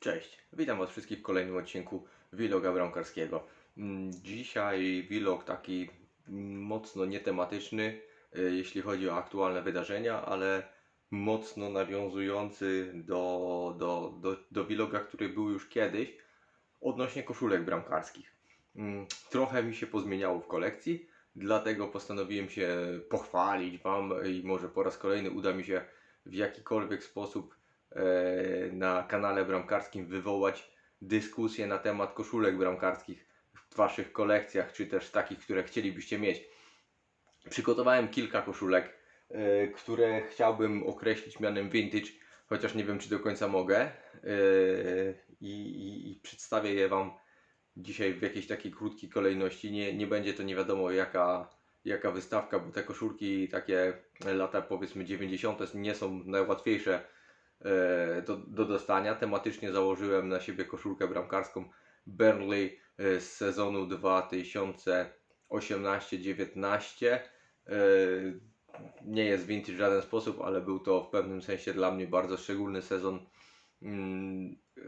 Cześć, witam Was wszystkich w kolejnym odcinku Vloga Bramkarskiego. Mm, Dzisiaj vlog taki mocno nietematyczny, y, jeśli chodzi o aktualne wydarzenia, ale mocno nawiązujący do, do, do, do vloga, który był już kiedyś, odnośnie koszulek bramkarskich. Mm, Trochę mi się pozmieniało w kolekcji, dlatego postanowiłem się pochwalić Wam i może po raz kolejny uda mi się w jakikolwiek sposób na kanale bramkarskim wywołać dyskusję na temat koszulek bramkarskich w Waszych kolekcjach, czy też takich, które chcielibyście mieć. Przygotowałem kilka koszulek, e, które chciałbym określić mianem vintage, chociaż nie wiem, czy do końca mogę. E, I, i, i przedstawię je Wam dzisiaj w jakiejś takiej krótkiej kolejności. Nie, nie będzie to nie wiadomo jaka, jaka wystawka, bo te koszulki takie lata powiedzmy 90. nie są najłatwiejsze e, do, do dostania. Tematycznie założyłem na siebie koszulkę bramkarską Burnley e, z sezonu 2018-19. E, Nie jest vintage w żaden sposób, ale był to w pewnym sensie dla mnie bardzo szczególny sezon mm, e,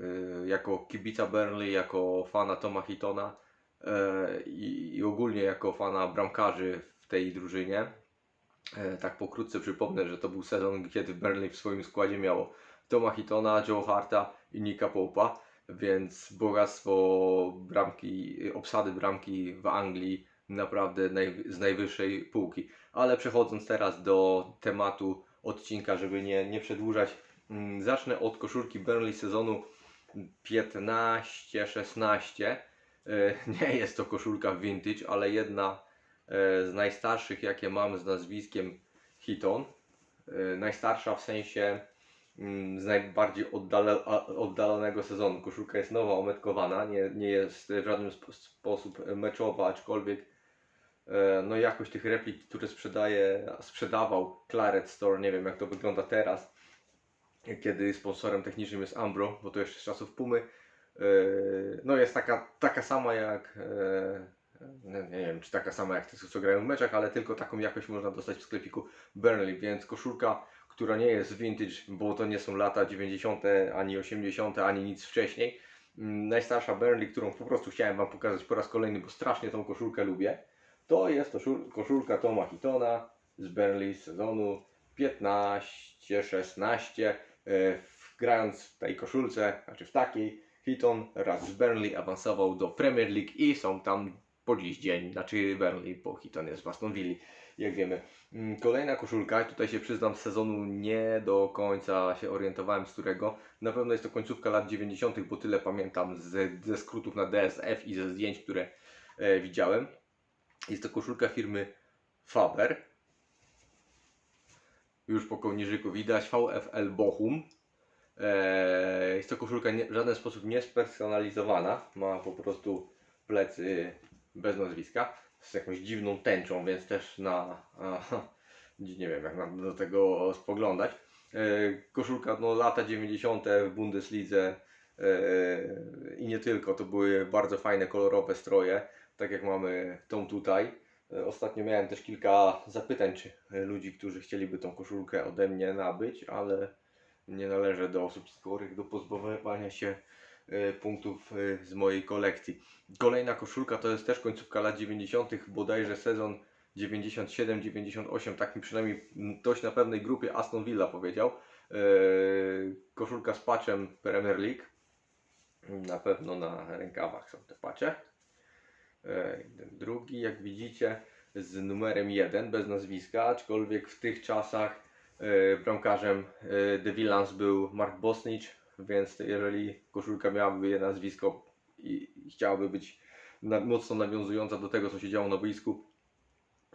jako kibica Burnley, jako fana Toma Hitona e, i ogólnie jako fana bramkarzy w tej drużynie. E, Tak pokrótce przypomnę, że to był sezon, kiedy Burnley w swoim składzie miało Toma Hitona, Joe Harta i Nika Pope'a, więc bogactwo bramki, obsady bramki w Anglii naprawdę naj, z najwyższej półki. Ale przechodząc teraz do tematu odcinka, żeby nie, nie przedłużać, mm, zacznę od koszulki Burnley sezonu 15-16. E, Nie jest to koszulka vintage, ale jedna z najstarszych, jakie mam z nazwiskiem Hiton. E, Najstarsza w sensie mm, z najbardziej oddalonego sezonu. Koszulka jest nowa, ometkowana, nie, nie jest w żaden sp- sposób meczowa, aczkolwiek e, no jakość tych replik, które sprzedaje, sprzedawał Claret Store, nie wiem jak to wygląda teraz, kiedy sponsorem technicznym jest Ambro, bo to jeszcze z czasów Pumy, e, no jest taka, taka sama jak, e, nie, nie wiem czy taka sama jak te, co grają w meczach, ale tylko taką jakość można dostać w sklepiku Burnley, więc koszulka, która nie jest vintage, bo to nie są lata 90., ani 80., ani nic wcześniej. Mm, Najstarsza Burnley, którą po prostu chciałem Wam pokazać po raz kolejny, bo strasznie tą koszulkę lubię, to jest to szul- koszulka Toma Hitona z Burnley z sezonu 15-16. E, Grając w tej koszulce, znaczy w takiej, Hiton raz z Burnley awansował do Premier League i są tam po dziś dzień, znaczy Burnley, bo Hiton jest w Aston Villa, jak wiemy. Mm, Kolejna koszulka, tutaj się przyznam sezonu nie do końca się orientowałem z którego. Na pewno jest to końcówka lat 90., bo tyle pamiętam ze skrótów na DSF i ze zdjęć, które e, widziałem. Jest to koszulka firmy Faber. Już po kołnierzyku widać VFL Bochum. Eee, jest to koszulka nie, w żaden sposób niespersonalizowana. Ma po prostu plecy bez nazwiska z jakąś dziwną tęczą, więc też na. Nie wiem, jak na, do tego spoglądać. Eee, koszulka no, lata 90. w Bundeslidze eee, i nie tylko. To były bardzo fajne, kolorowe stroje, tak jak mamy tą tutaj. E, Ostatnio miałem też kilka zapytań czy e, ludzi, którzy chcieliby tą koszulkę ode mnie nabyć, ale nie należę do osób skorych do pozbywania się e, punktów e, z mojej kolekcji. Kolejna koszulka to jest też końcówka lat 90., bodajże sezon 97-98, tak mi przynajmniej ktoś na pewnej grupie Aston Villa powiedział. E, Koszulka z patchem Premier League. Na pewno na rękawach są te. E, Ten drugi, jak widzicie, z numerem 1, bez nazwiska, aczkolwiek w tych czasach e, bramkarzem e, The Villans był Mark Bosnich, więc jeżeli koszulka miałaby je nazwisko i chciałaby być na, mocno nawiązująca do tego, co się działo na boisku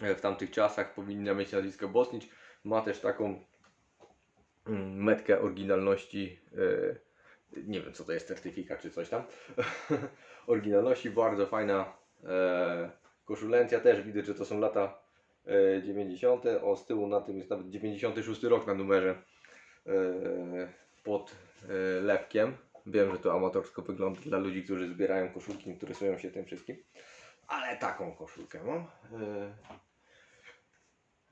e, w tamtych czasach, powinna mieć nazwisko Bosnich. Ma też taką mm, metkę oryginalności. e, Nie wiem, co to jest certyfikat czy coś tam. oryginalności, bardzo fajna e, koszulencja. Też widać, że to są lata e, 90. O, z tyłu na tym jest nawet 96 rok na numerze pod lewkiem. Wiem, że to amatorsko wygląda dla ludzi, którzy zbierają koszulki, interesują się tym wszystkim. Ale taką koszulkę mam. E,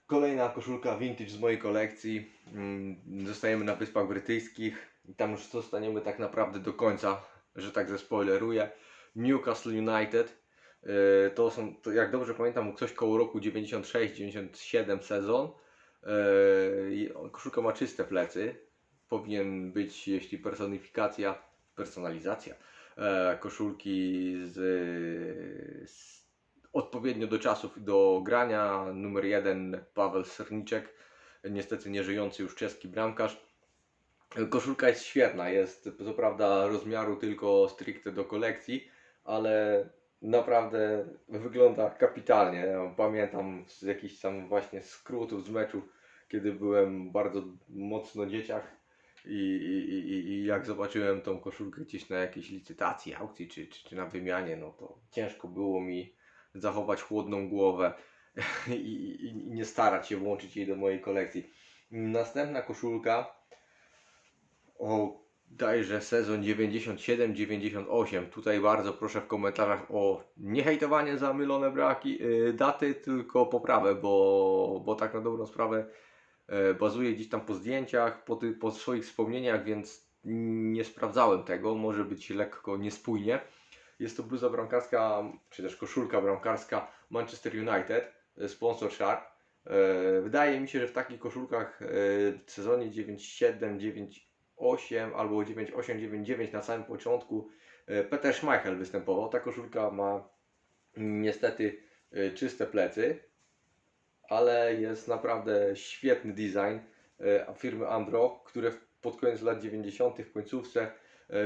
Kolejna koszulka vintage z mojej kolekcji. Mm, Zostajemy na Wyspach Brytyjskich. i tam już zostaniemy tak naprawdę do końca, że tak zespoileruję. Newcastle United. E, To są, to jak dobrze pamiętam, coś koło roku 96-97 sezon. E, Koszulka ma czyste plecy. Powinien być, jeśli personifikacja, personalizacja e, koszulki z, z odpowiednio do czasów do grania. Numer jeden Paweł Serniczek, niestety nieżyjący już czeski bramkarz. Koszulka jest świetna, jest co prawda rozmiaru tylko stricte do kolekcji, ale naprawdę wygląda kapitalnie. Pamiętam z jakichś tam właśnie skrótów z meczu, kiedy byłem bardzo mocno dzieciak i, i, i, jak zobaczyłem tą koszulkę gdzieś na jakiejś licytacji, aukcji czy, czy, czy na wymianie, no to ciężko było mi zachować chłodną głowę i, i, i nie starać się włączyć jej do mojej kolekcji. Następna koszulka o dajże sezon 97-98. Tutaj bardzo proszę w komentarzach o nie hejtowanie za mylone braki, yy, daty, tylko poprawę, bo, bo tak na dobrą sprawę bazuję gdzieś tam po zdjęciach, po, ty, po swoich wspomnieniach, więc nie sprawdzałem tego, może być lekko niespójnie. Jest to bluza bramkarska, czy też koszulka bramkarska Manchester United, yy, sponsor Shark. Yy, Wydaje mi się, że w takich koszulkach w sezonie 97, 9 8 albo 9899 na samym początku e, Peter Schmeichel występował. Ta koszulka ma niestety e, czyste plecy, ale jest naprawdę świetny design e, firmy Ambro, które pod koniec lat 90. w końcówce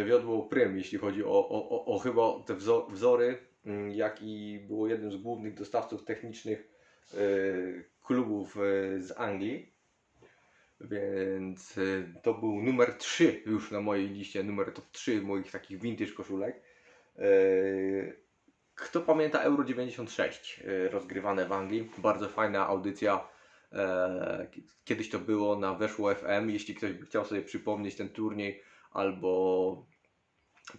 wiodło prym, jeśli chodzi o, o, o, o chyba te wzo- wzory, mm, jak i było jednym z głównych dostawców technicznych klubów z Anglii. Więc to był numer 3 już na mojej liście, numer top 3 moich takich vintage koszulek. Kto pamięta Euro 96 y, rozgrywane w Anglii? Bardzo fajna audycja. E, Kiedyś to było na Weszło FM. Jeśli ktoś by chciał sobie przypomnieć ten turniej albo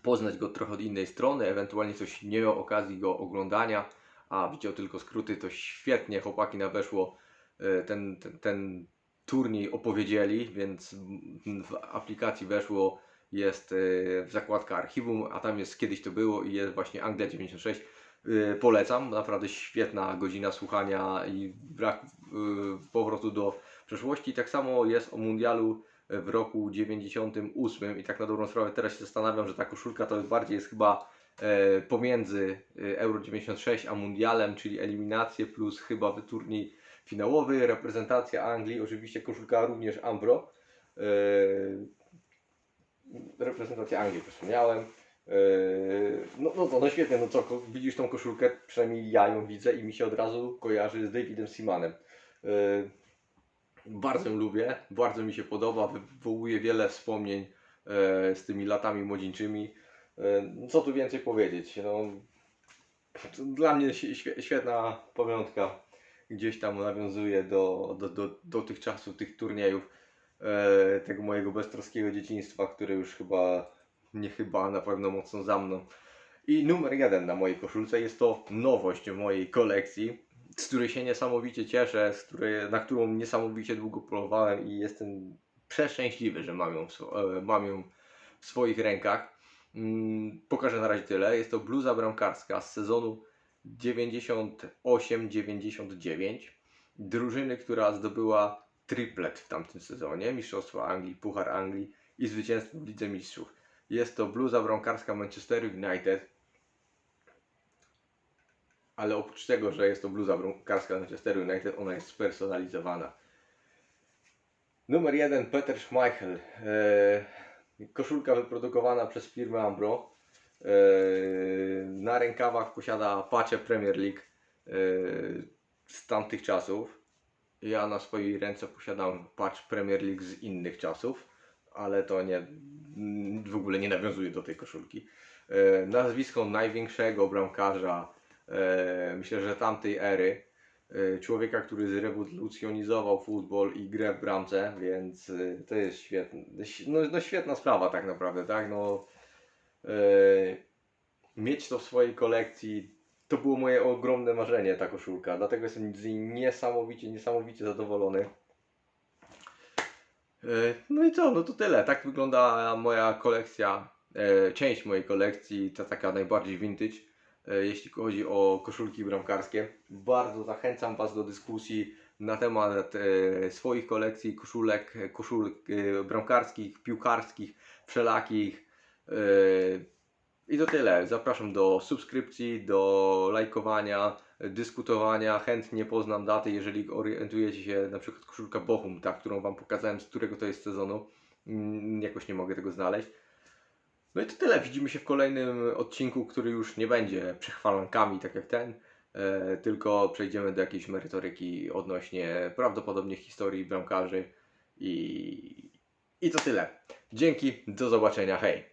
poznać go trochę od innej strony, ewentualnie ktoś nie miał okazji go oglądania, a widział tylko skróty, to świetnie chłopaki na Weszło e, ten, ten, ten turniej opowiedzieli, więc w aplikacji weszło, jest e, zakładka archiwum, a tam jest kiedyś to było i jest właśnie Anglia 96. E, Polecam, naprawdę świetna godzina słuchania i brak e, powrotu do przeszłości. Tak samo jest o mundialu w roku 98 i tak na dobrą sprawę teraz się zastanawiam, że ta koszulka to bardziej jest chyba e, pomiędzy e, Euro 96 a mundialem, czyli eliminacje plus chyba turniej finałowy, reprezentacja Anglii, oczywiście koszulka również Ambro. Yy, reprezentacja Anglii, wspomniałem. Yy, no, no no świetnie, no co, widzisz tą koszulkę, przynajmniej ja ją widzę i mi się od razu kojarzy z Davidem Seamanem. Yy, bardzo ją lubię, bardzo mi się podoba, wywołuje wiele wspomnień yy, z tymi latami młodzieńczymi. Co tu więcej powiedzieć? No, dla mnie świe- świetna pamiątka gdzieś tam nawiązuje do, do, do, do tych czasów, tych turniejów, tego mojego beztroskiego dzieciństwa, które już chyba, nie chyba, na pewno mocno za mną. I numer jeden na mojej koszulce jest to nowość w mojej kolekcji, z której się niesamowicie cieszę, z której, na którą niesamowicie długo polowałem i jestem przeszczęśliwy, że mam ją, e, mam ją w swoich rękach. Mm, pokażę na razie tyle. Jest to bluza bramkarska z sezonu 98-99 drużyny, która zdobyła triplet w tamtym sezonie, Mistrzostwa Anglii, Puchar Anglii i zwycięstwo w Lidze Mistrzów. Jest to bluza bramkarska Manchester United, ale oprócz tego, że jest to bluza bramkarska Manchester United, ona jest spersonalizowana. Numer jeden Peter Schmeichel. Eee, koszulka wyprodukowana przez firmę Ambro. Eee, Na rękawach posiada pacie Premier League eee, z tamtych czasów. Ja na swojej ręce posiadam patch Premier League z innych czasów, ale to nie w ogóle nie nawiązuje do tej koszulki. Eee, Nazwisko największego bramkarza, eee, myślę, że tamtej ery. eee, Człowieka, który zrewolucjonizował futbol i grę w bramce, więc e, to jest świetne. No, no świetna sprawa tak naprawdę, tak? No, e, mieć to w swojej kolekcji to było moje ogromne marzenie, ta koszulka. Dlatego jestem z niej niesamowicie, niesamowicie zadowolony. E, No i co, no to tyle. Tak wygląda moja kolekcja, e, część mojej kolekcji, ta taka najbardziej vintage, e, jeśli chodzi o koszulki bramkarskie. Bardzo zachęcam Was do dyskusji na temat swoich kolekcji koszulek, koszulek bramkarskich, piłkarskich, wszelakich. I to tyle. Zapraszam do subskrypcji, do lajkowania, dyskutowania. Chętnie poznam daty, jeżeli orientujecie się na przykład koszulka Bochum, ta, którą Wam pokazałem, z którego to jest sezonu. Mm, Jakoś nie mogę tego znaleźć. No i to tyle. Widzimy się w kolejnym odcinku, który już nie będzie przechwalankami, tak jak ten, e, tylko przejdziemy do jakiejś merytoryki odnośnie prawdopodobnie historii bramkarzy i, i to tyle. Dzięki, do zobaczenia, hej!